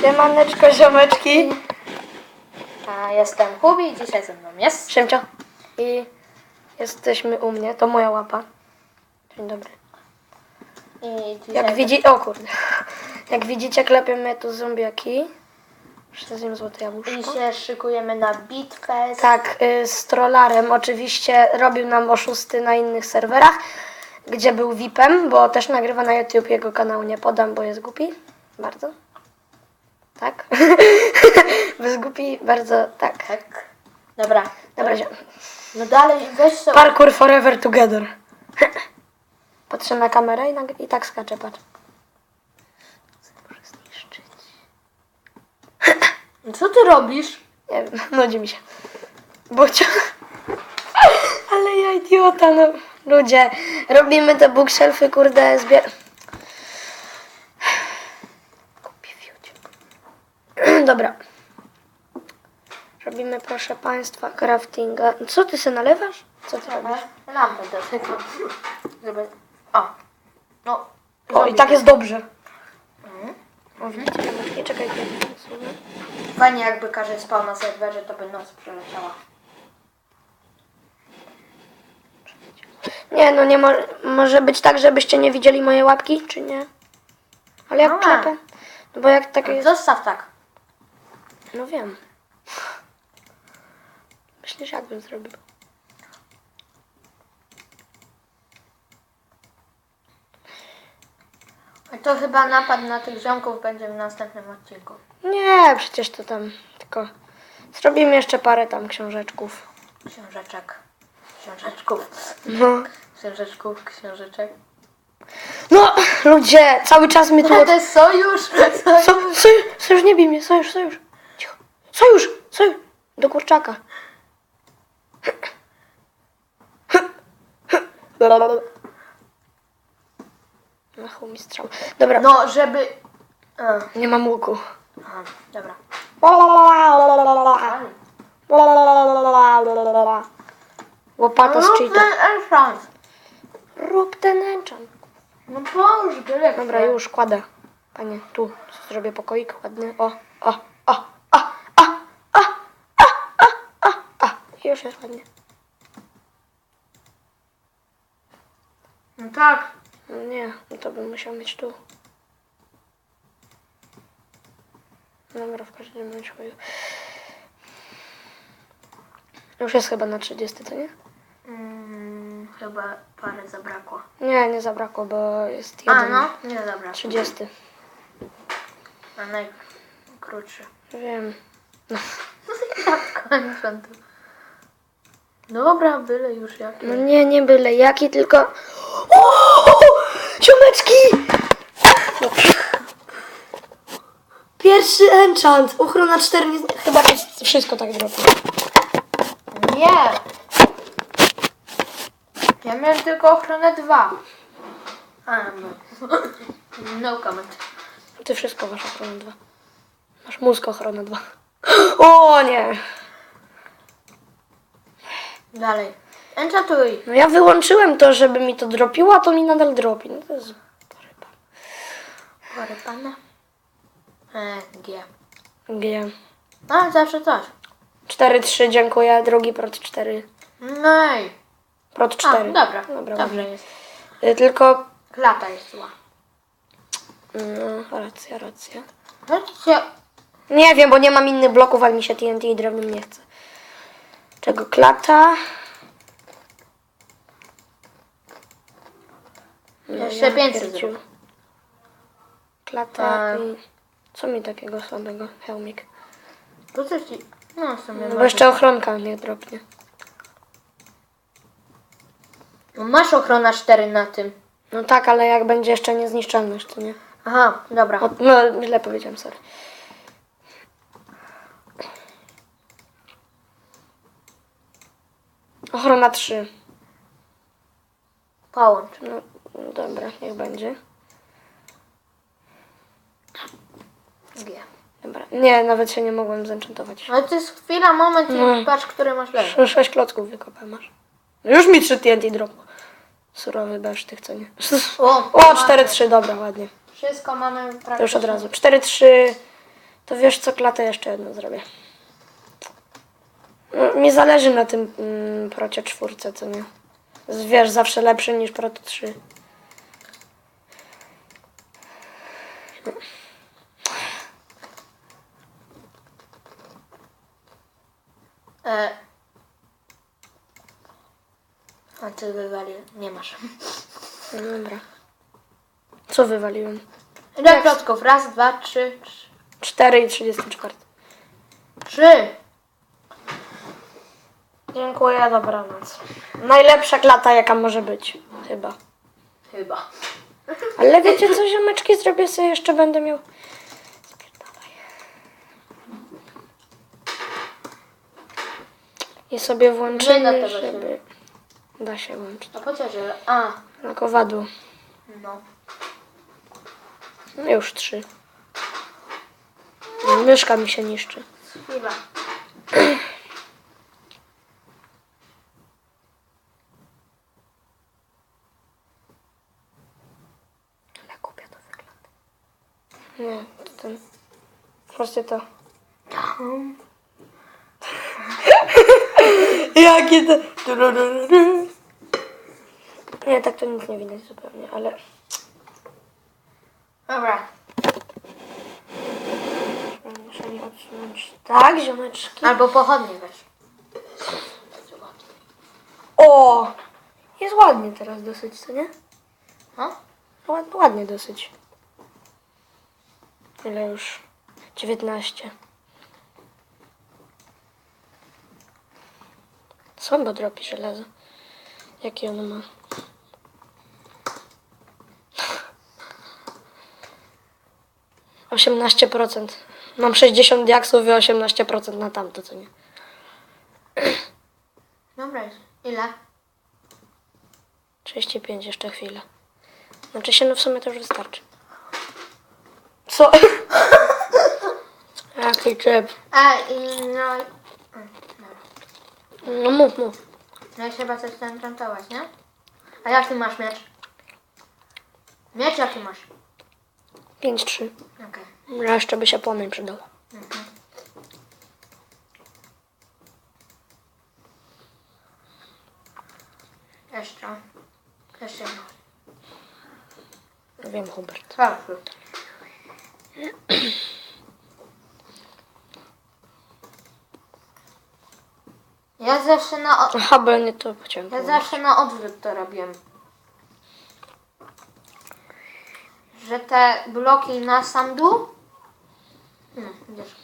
Siemaneczko, ziomeczki. A jestem Kubi i dzisiaj ze mną jest. Szymcio. I jesteśmy u mnie, to moja łapa. Dzień dobry. I dzisiaj Jak widzi... O kurde. Jak widzicie, klepią mnie tu zombiaki. Przez nim złote I jabłuszko. się szykujemy na bitwę. z- Tak, y, z trollarem oczywiście robił nam oszusty na innych serwerach, gdzie był VIP-em, bo też nagrywa na YouTube jego kanału, nie podam, bo jest głupi. Bardzo. Tak? jest głupi, bardzo tak. Tak. Dobra. Dobra, zio- No dalej, weź sobie. Parkour forever together. Patrzę na kamerę i, i tak skaczę, patrz. Zniszczyć. Co ty robisz? Nie wiem, nudzi mi się. Bo chciał... Ale ja idiota, no. Ludzie, robimy te bookshelfy, kurde, zbier... Kupi w YouTube. Dobra. Robimy, proszę Państwa, craftinga. Co, ty se nalewasz? Co ty robisz? Lampę do tego. Żeby... O. No. O, i tak jest dobrze. O, widzicie, nie czekaj, kiedy Fajnie jakby każdy spał na serwerze, to by noc przeleciała. Nie, no nie mo może być tak, żebyście nie widzieli moje łapki, czy nie? Ale jak No. klepę? No bo jak takie jest... Zostaw tak. No wiem. Myślisz, jakbym zrobił? A to chyba napad na tych ziomków będzie w następnym odcinku. Nie, przecież to tam tylko... Zrobimy jeszcze parę tam książeczków. Książeczek. Książeczków. No. Książeczków, książeczek. No, ludzie, cały czas mi tu... To jest sojusz! So, sojusz, sojusz, nie bij mnie, sojusz, sojusz. Sojusz, sojusz. Do kurczaka. Na chuj mi strzał. Dobra, No, żeby... A, nie mam łuku. aha, dobra. Łopata z ten enchant. Rób ten enchant. No połóż byle Dobra, już kładę. Panie, tu zrobię pokoik ładny. O, o, Хорошая ладно. Ну так. Ну, не, ну то бы ще мечту. Номер в каждую мочкою. Ну, сейчас хіба на 30, то ні? Mm, хіба пари забрако. Ні, не м-м, забрако, бы есть А, ну, не забрако. 30. Она круче. Вім. Ну, я в конфронту. Dobra, byle już jak. No nie, nie byle jaki, tylko... O! Ciomeczki! Pierwszy enchant. Ochrona 4. Nie... Chyba to jest wszystko tak dropi. Nie! Ja miałem tylko ochronę 2. A, no. No comment. Ty wszystko masz ochronę 2. Masz mózg ochronę 2. O nie! Dalej. Enchantuj. No ja wyłączyłem to, żeby mi to dropiło, a to mi nadal dropi. No to jest ryba. Chory pana. E, G. G. A, zawsze coś. 4-3, dziękuję. Drugi prot 4. No i. Prot A, 4. dobra. Dobra, Dobrze ładnie. jest. Y, Tylko... Klata jest zła. No, racja, racja. Chodźcie. Nie wiem, bo nie mam innych bloków, ale mi się TNT i drewnem nie chce. Czego klata? Jeszcze więcej zrób. Klata A. i... Co mi takiego słabego? Helmik. To coś ci... No, w sumie No bo masz. jeszcze ochronka nie dropnie. No, Masz ochrona 4 na tym. No tak, ale jak będzie jeszcze niezniszczalność, to nie? Aha, dobra. O, no, źle powiedziałem, sorry. Ochrona 3. Połącz. No, no dobra, niech będzie. G. Dobra. Nie, nawet się nie mogłem zenchantować. Ale to jest chwila, moment i No. patrz, który masz lepszy. Sz- Sześć klocków wykopałem masz. No już mi 3 TNT dropło. Surowy besztyk, co nie? O, O, 4-3, dobra, ładnie. Wszystko mamy To już od razu. 4-3. To wiesz co, klatę jeszcze jedną zrobię. No, mi zależy na tym mm, procie czwórce, co nie? Z- Wiesz, zawsze lepszy niż proto 3. E... A ty wywalił. Nie masz. No dobra. Co wywaliłem? Ile klocków? Raz, dwa, trzy. 4 i 34. Trzy. Dziękuję, dobranoc. Najlepsza klata jaka może być, chyba. Chyba. Ale wiecie co, ziomeczki, zrobię sobie jeszcze, będę miał... Spierdalaj. I sobie włączymy, tego się. żeby... Da się włączyć. A chociaż, że... A, Na kowadło. no. No już trzy. Myszka mi się niszczy. Chwila. Ale głupio to wygląda. Nie, to ten... Właśnie to. Jakie to... Nie, tak to nic nie widać zupełnie, ale... Dobra. Muszę nie odsunąć. Tak, ziomeczki. Albo pochodnie weź. O! Jest ładnie teraz dosyć, co nie? No? Ład, ładnie dosyć. Ile już? 19. Słabo dropi żelazo. Jakie ono ma? Osiemnaście procent. Mam 60 diaksów i 18% na tamto, co nie? Dobra. Ile? 35 jeszcze chwilę. Znaczy się, no w sumie to już wystarczy. Co? Jaki czep. A, i no... No mów, mów. No i chyba coś tam trentować, nie? A jaki masz miecz? Miecz jaki masz? 5-3. Okej. Okay. Jeszcze by się płomień przydał. Jeszcze. Jeszcze jedno. Wiem, Hubert. Czwarty. Ja zawsze na, Aha, bo ja nie to ja pociągnąłem. zawsze na odwrót to robiłem. Że te bloki na sam dół. Widzisz.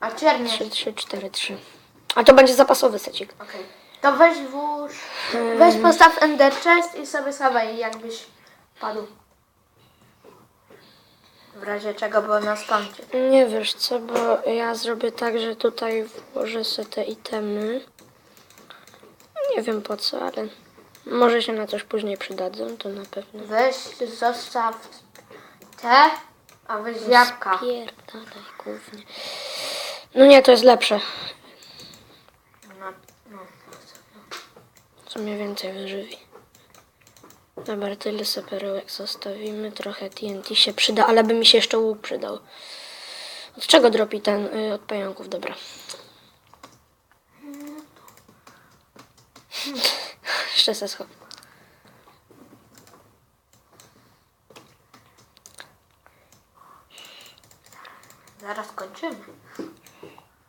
A czernie. 3, 3, 4, 3. A to będzie zapasowy secik. Okej. To weź włóż. Weź postaw ender chest i sobie schowaj jakbyś padł. W razie czego było na spancie. Nie wiesz co, bo ja zrobię tak, że tutaj włożę sobie te itemy. Nie wiem po co, ale może się na coś później przydadzą, to na pewno. Weź zostaw te, a weź jabłka. Pierdalaj głównie. No nie, to jest lepsze. No, no. Co mnie więcej wyżywi. Dobra, tyle sobie perełek zostawimy. Trochę TNT się przyda, ale by mi się jeszcze łuk przydał. Od czego dropi ten? Y, od pająków, dobra. Jeszcze se schowam. Zaraz kończymy.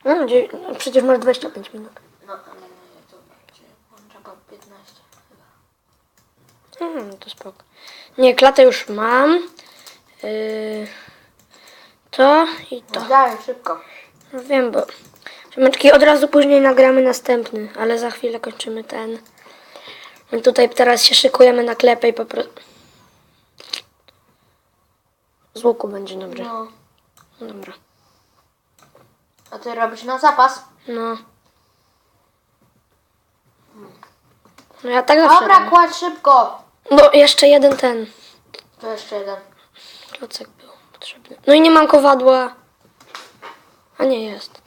No, no, przecież masz 25 minut. No, ale no, ja to będzie włącza po 15 chyba. Mhm, no to spoko. Nie, klatę już mam. Yy, to i to. No dalej, szybko. No wiem, bo Ziomeczki, od razu później nagramy następny, ale za chwilę kończymy ten. Tutaj teraz się szykujemy na klepę i po prostu... Z łuku będzie dobrze. No. Dobra. A ty robisz na zapas? No. No ja tak zawsze Dobra, robię. kładź szybko. No jeszcze jeden ten To jeszcze jeden. klocek był potrzebny. No i nie mam kowadła. A nie jest.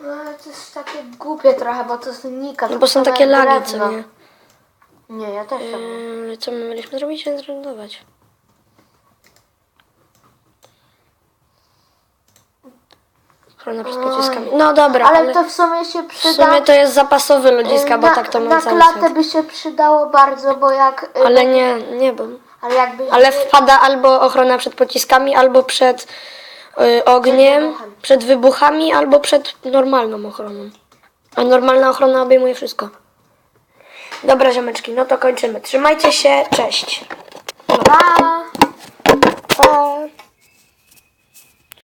No, ale to jest takie głupie trochę, bo to znika. No bo są takie lagi, co nie? Nie, ja też. Yy, co my mieliśmy zrobić? Zrendować. Ochrona przed pociskami. No dobra, Ale, ale, to w sumie się w przyda. sumie to jest zapasowy ludziska, bo na, tak to na mam cały klatę set. by się przydało bardzo, bo jak. y, Ale nie, nie bo... ale jakby. Ale wpada albo ochrona przed pociskami, albo przed y, ogniem, wybuchami. przed wybuchami, albo przed normalną ochroną. A normalna ochrona obejmuje wszystko. Dobra, ziomeczki, no to kończymy. Trzymajcie się, cześć. Pa! Pa.